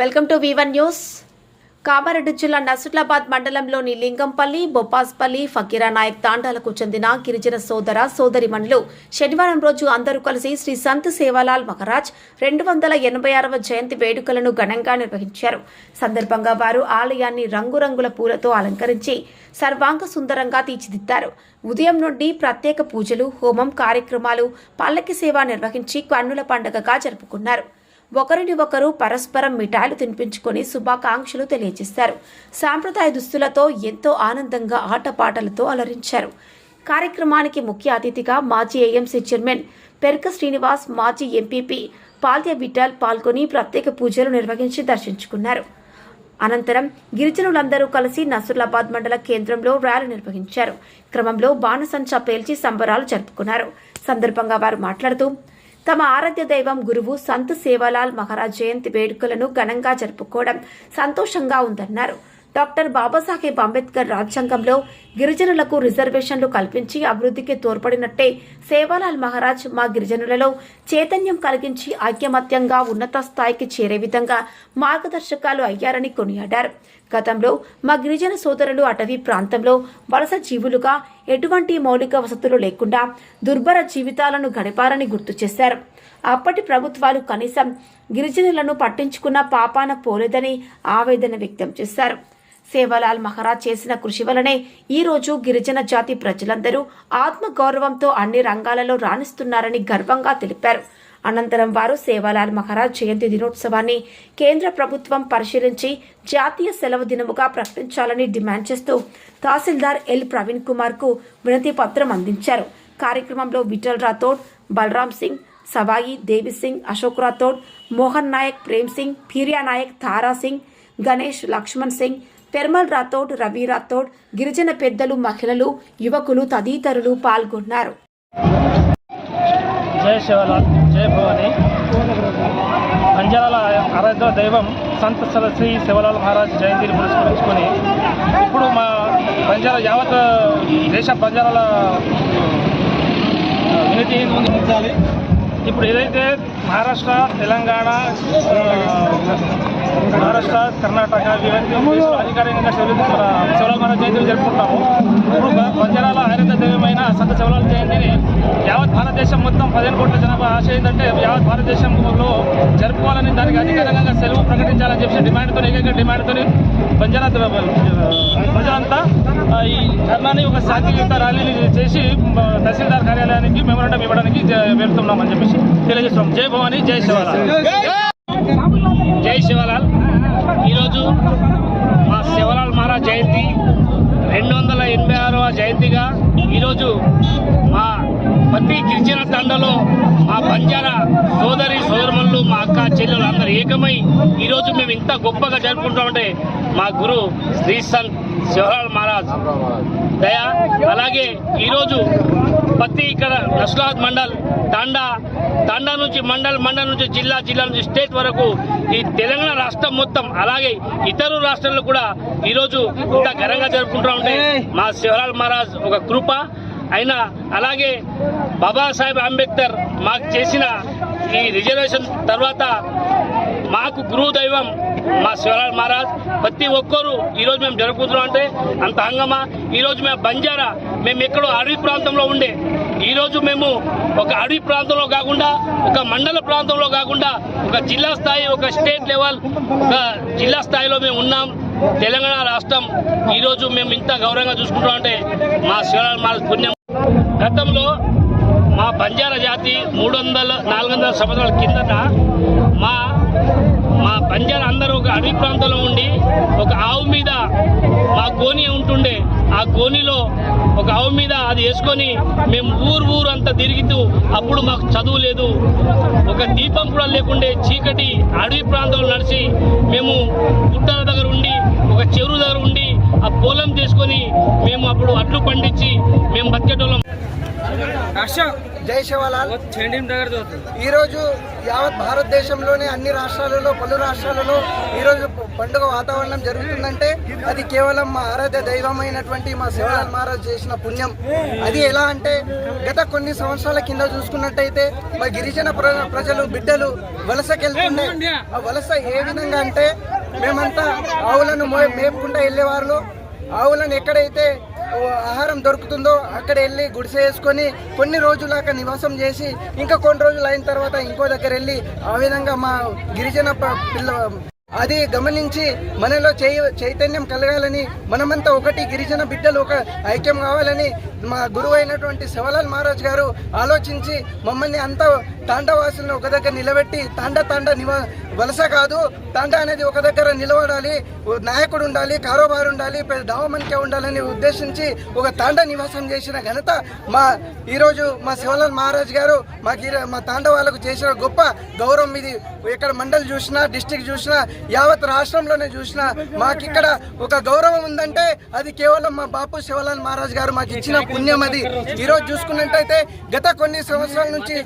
Welcome to Vivan news Kamareddy జిల్లా నసుట్లాబాద్ మండలంలోని లింగంపల్లి బొప్పాస్పల్లి ఫకీరా నాయక్ తాండాలకు చెందిన గిరిజన సోదర సోదరిమణులు శనివారం రోజు అందరూ కలిసి శ్రీ సంత్ సేవాలాల్ మహారాజ్ రెండు వందల ఎనభై ఆరవ జయంతి వేడుకలను ఘనంగా నిర్వహించారు. సందర్భంగా వారు ఆలయాన్ని రంగురంగుల పూలతో అలంకరించి సర్వాంగ సుందరంగా తీర్చిదిద్దారు. ఉదయం నుండి ప్రత్యేక పూజలు హోమం కార్యక్రమాలు పల్లకి సేవ నిర్వహించి కన్నుల పండుగగా జరుపుకున్నారు. ఒకరిని ఒకరు పరస్పరం మిఠాయిలు తినిపించుకొని శుభాకాంక్షలు తెలియజేశారు. సాంప్రదాయ దుస్తులతో ఎంతో ఆనందంగా ఆటపాటలతో అలరించారు. కార్యక్రమానికి ముఖ్య అతిథిగా మాజీ ఏఎంసీ చైర్మన్ పెర్క శ్రీనివాస్ మాజీ ఎంపీపీ పాల్య బిడ్డల్ పాల్గొని ప్రత్యేక పూజలు నిర్వహించి దర్శించుకున్నారు. అనంతరం గిరిజనులందరూ కలిసి నసులాబాద్ మండల కేంద్రంలో ర్యాలీ నిర్వహించారు. క్రమంలో బాణసంచా పేల్చి సంబరాలు జరుపుకున్నారు. సందర్భంగా వారు మాట్లాడుతూ తమ ఆరాధ్య దైవం గురువు సంత్ సేవాలాల్ మహారాజ్ జయంతి వేడుకలను ఘనంగా జరుపుకోవడం సంతోషంగా ఉందన్నారు. డాక్టర్ బాబాసాహెబ్ అంబేద్కర్ రాజ్యాంగంలో గిరిజనులకు రిజర్వేషన్లు కల్పించి అభివృద్ధికి తోడ్పడినట్టే సేవాలాల్ మహారాజ్ మా గిరిజనులలో చైతన్యం కలిగించి ఐక్యమత్యంగా ఉన్నత స్థాయికి చేరే విధంగా మార్గదర్శకాలు అయ్యారని కొనియాడారు. గతంలో మా గిరిజన సోదరులు అటవీ ప్రాంతంలో వలస జీవులుగా ఎటువంటి మౌలిక వసతులు లేకుండా దుర్భర జీవితాలను గడిపారని గుర్తు చేశారు. అప్పటి ప్రభుత్వాలు కనీసం గిరిజనులను పట్టించుకున్న పాపాన పోలేదని ఆవేదన వ్యక్తం చేశారు. సేవాలాల్ మహారాజ్ చేసిన కృషి వలనే ఈ రోజు గిరిజన జాతి ప్రజలందరూ ఆత్మగౌరవంతో అన్ని రంగాలలో రాణిస్తున్నారని గర్వంగా తెలిపారు. అనంతరం వారు సేవాలాల్ మహారాజ్ జయంతి దినోత్సవాన్ని కేంద్ర ప్రభుత్వం పరిశీలించి జాతీయ సెలవు దినముగా ప్రకటించాలని డిమాండ్ చేస్తూ తహసీల్దార్ ఎల్ ప్రవీణ్ కుమార్కు వినతి పత్రం అందించారు. కార్యక్రమంలో విఠల్ రాథోడ్ బలరామ్ సింగ్ సవాయి దేవి సింగ్ అశోక్ రాథోడ్ మోహన్ నాయక్ ప్రేమ్ సింగ్ పీరియా నాయక్ తారా సింగ్ గణేష్ లక్ష్మణ్ సింగ్ పెర్మల్ రాథోడ్ రవి రాథోడ్ గిరిజన పెద్దలు మహిళలు యువకులు తదితరులు పాల్గొన్నారు. జయ శివలాల్ జయ భవాని. ఆరాధ్య దైవం సంత సర- శ్రీ శివలాల్ మహారాజ్ జయంతిని పురస్కరించుకొని ఇప్పుడు మా పంజాల యావత్ దేశ పంజాల వినతి ఇప్పుడు ఏదైతే మహారాష్ట్ర తెలంగాణ మహారాష్ట్ర కర్ణాటక ఇవన్నీ అధికారికంగా శివలింగ మన మహారాజ్ జయంతిని జరుపుకుంటాము. ఇప్పుడు బంజారాల ఆరాధ్య దైవమైన సంత శివలాల జయంతిని యావత్ భారతదేశం మొత్తం పదిహేను కోట్ల జనాభా ఆశ ఏంటంటే యావత్ భారతదేశంలో జరుపుకోవాలని దానికి అధికారికంగా సెలవు ప్రకటించాలని చెప్పి డిమాండ్తో ఏకైక డిమాండ్తో బంజారా ప్రజలంతా ఈ ధర్నాన్ని ఒక శాంతియుత ర్యాలీని చేసి తహసీల్దార్ కార్యాలయానికి మెమోరాండం ఇవ్వడానికి వెళ్తున్నామని చెప్పేసి తెలియజేస్తున్నాం. జై భవానీ జై శివలాల్ జై శివలాల్. ఈరోజు మా శివలాల్ మహారాజ్ జయంతి. రెండు వందల ఎనభై ఆరవ జయంతిగా ఈరోజు మా ప్రతి గిరిజన తండలో మా బంజారా సోదరి సోదరులు మా అక్క చెల్లెలు అందరూ ఏకమై ఈరోజు మేము ఇంత గొప్పగా జరుపుకుంటామంటే మా గురు శ్రీ సంత్ శివలాల్ మహారాజ్. దయా అలాగే ఈరోజు ప్రతి ఇక్కడ నస్లాద్ మండల్ తాండా తాండా నుంచి మండల్ మండల్ నుంచి జిల్లా జిల్లా నుంచి స్టేట్ వరకు ఈ తెలంగాణ రాష్ట్రం మొత్తం అలాగే ఇతర రాష్ట్రాల్లో కూడా ఈరోజు ఇంత ఘనంగా జరుపుకుంటూ ఉంటే మా శివలాల్ మహారాజ్ ఒక కృప. అయినా అలాగే బాబాసాహెబ్ అంబేద్కర్ మాకు చేసిన ఈ రిజర్వేషన్ తర్వాత మాకు గురువు దైవం మా శివలాల్ మహారాజ్ ప్రతి ఒక్కరూ ఈరోజు మేము జరుపుకుంటున్నాం అంటే అంత హంగమా? ఈరోజు మేము బంజారా మేము ఎక్కడో అడవి ప్రాంతంలో ఉండే. ఈరోజు మేము ఒక అడవి ప్రాంతంలో కాకుండా ఒక మండల ప్రాంతంలో కాకుండా ఒక జిల్లా స్థాయి ఒక స్టేట్ లెవెల్ ఒక జిల్లా స్థాయిలో మేము ఉన్నాం. తెలంగాణ రాష్ట్రం ఈరోజు మేము ఇంత గౌరవంగా చూసుకుంటాం అంటే మా శివలాల్ మహారాజ్ పుణ్యం. గతంలో మా బంజారా జాతి మూడు వందల నాలుగు వందల సంవత్సరాల కిందట మా మా బంజారా అందరూ ఒక అడవి ప్రాంతంలో ఉండి ఒక ఆవు మీద మా గోని ఉంటుండే. ఆ గోనిలో ఒక ఆవు మీద అది వేసుకొని మేము ఊరు ఊరు అంతా తిరుగుతూ అప్పుడు మాకు చదువు లేదు. ఒక దీపం కూడా లేకుండే చీకటి అడవి ప్రాంతంలో నడిచి మేము గుట్టల దగ్గర ఉండి ఒక చెరువు దగ్గర ఉండి ఆ పొలం చేసుకొని మేము అప్పుడు అట్లు పండించి మేము బతికేటోళ్ళం. జై శివలాల్. ఈరోజు యావత్ భారతదేశంలోని అన్ని రాష్ట్రాలలో పలు రాష్ట్రాలలో ఈరోజు పండుగ వాతావరణం జరుగుతుందంటే అది కేవలం మా ఆరాధ్య దైవమైనటువంటి మా శివలాల్ మహారాజ్ చేసిన పుణ్యం. అది ఎలా అంటే గత కొన్ని సంవత్సరాల కింద చూసుకున్నట్టయితే మా గిరిజన ప్ర- ప్రజలు బిడ్డలు వలసకెళ్తుండే. ఆ వలస ఏ విధంగా అంటే మేమంతా ఆవులను మేపుకుంటూ వెళ్ళేవారు ఆవులను ఎక్కడైతే ఆహారం దొరుకుతుందో అక్కడ వెళ్ళి గుడిసె వేసుకొని కొన్ని రోజులాగా నివాసం చేసి ఇంకా కొన్ని రోజులు అయిన తర్వాత ఇంకో దగ్గర వెళ్ళి ఆ విధంగా మా గిరిజన పిల్ల అది గమనించి మనలో చై చైతన్యం కలగాలని మనమంతా ఒకటి గిరిజన బిడ్డలు ఒక ఐక్యం కావాలని మా గురువు అయినటువంటి శివలాల్ మహారాజ్ గారు ఆలోచించి మమ్మల్ని అంతా తాండవాసులను ఒక దగ్గర నిలబెట్టి తాండ తాండ నివా వలస కాదు తాండ అనేది ఒక దగ్గర నిలబడాలి నాయకుడు ఉండాలి కారోబారు ఉండాలి దావమనికే ఉండాలని ఉద్దేశించి ఒక తాండ నివాసం చేసిన ఘనత మా ఈరోజు మా శివలాల్ మహారాజ్ గారు మా మా తాండ వాళ్ళకు చేసిన గొప్ప గౌరవం ఇది. ఇక్కడ మండలి చూసినా డిస్టిక్ చూసినా యావత్ రాష్ట్రంలోనే చూసినా మాకు ఇక్కడ ఒక గౌరవం ఉందంటే అది కేవలం మా బాపు శివలాల్ మహారాజ్ గారు మాకు ఇచ్చిన పుణ్యం అది. ఈరోజు చూసుకున్నట్టయితే గత కొన్ని సంవత్సరాల నుంచి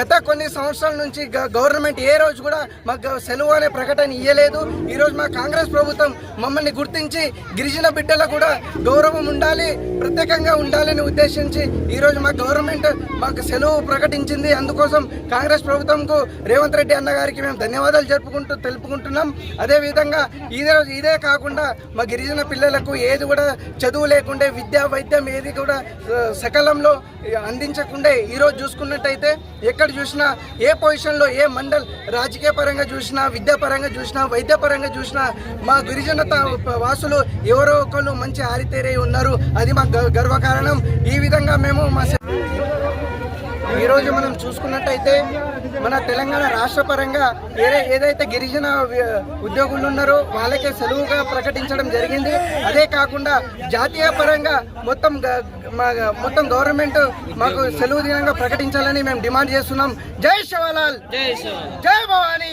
గత కొన్ని సంవత్సరాల నుంచి గవర్నమెంట్ ఏ రోజు కూడా మాకు సెలవు అనే ప్రకటన ఇయ్యలేదు. ఈరోజు మా కాంగ్రెస్ ప్రభుత్వం మమ్మల్ని గుర్తించి గిరిజన బిడ్డలకు కూడా గౌరవం ఉండాలి ప్రత్యేకంగా ఉండాలని ఉద్దేశించి ఈరోజు మా గవర్నమెంట్ మాకు సెలవు ప్రకటించింది. అందుకోసం కాంగ్రెస్ ప్రభుత్వంకు రేవంత్ రెడ్డి అన్న గారికి మేము ధన్యవాదాలు జరుపుకుంటూ తెలుపుకుంటున్నాం. అదేవిధంగా ఇదే ఇదే కాకుండా మా గిరిజన పిల్లలకు ఏది కూడా చదువు లేకుండే విద్యా వైద్యం ఏది కూడా సకలంలో సకాలంలో అందించకుండే ఈరోజు చూసుకున్నట్టయితే ఎక్కడ చూసినా ఏ పొజిషన్లో ఏ మండల్ రాజకీయ పరంగా చూసినా విద్యాపరంగా చూసినా వైద్యపరంగా చూసినా మా గిరిజన వాసులు ఎవరో ఒకరు మంచి ఆరితేరే ఉన్నారు. అది మా గ- గర్వకారణం. ఈ విధంగా మేము మా ఈరోజు మనం చూసుకున్నట్టయితే మన తెలంగాణ రాష్ట్ర పరంగా ఏదై ఏదైతే గిరిజన ఉద్యోగులు ఉన్నారో వాళ్ళకే సెలవుగా ప్రకటించడం జరిగింది. అదే కాకుండా జాతీయ పరంగా మొత్తం మొత్తం గవర్నమెంట్ మాకు సెలవు దినంగా ప్రకటించాలని మేము డిమాండ్ చేస్తున్నాం. జై శివలాల్! జై భవానీ!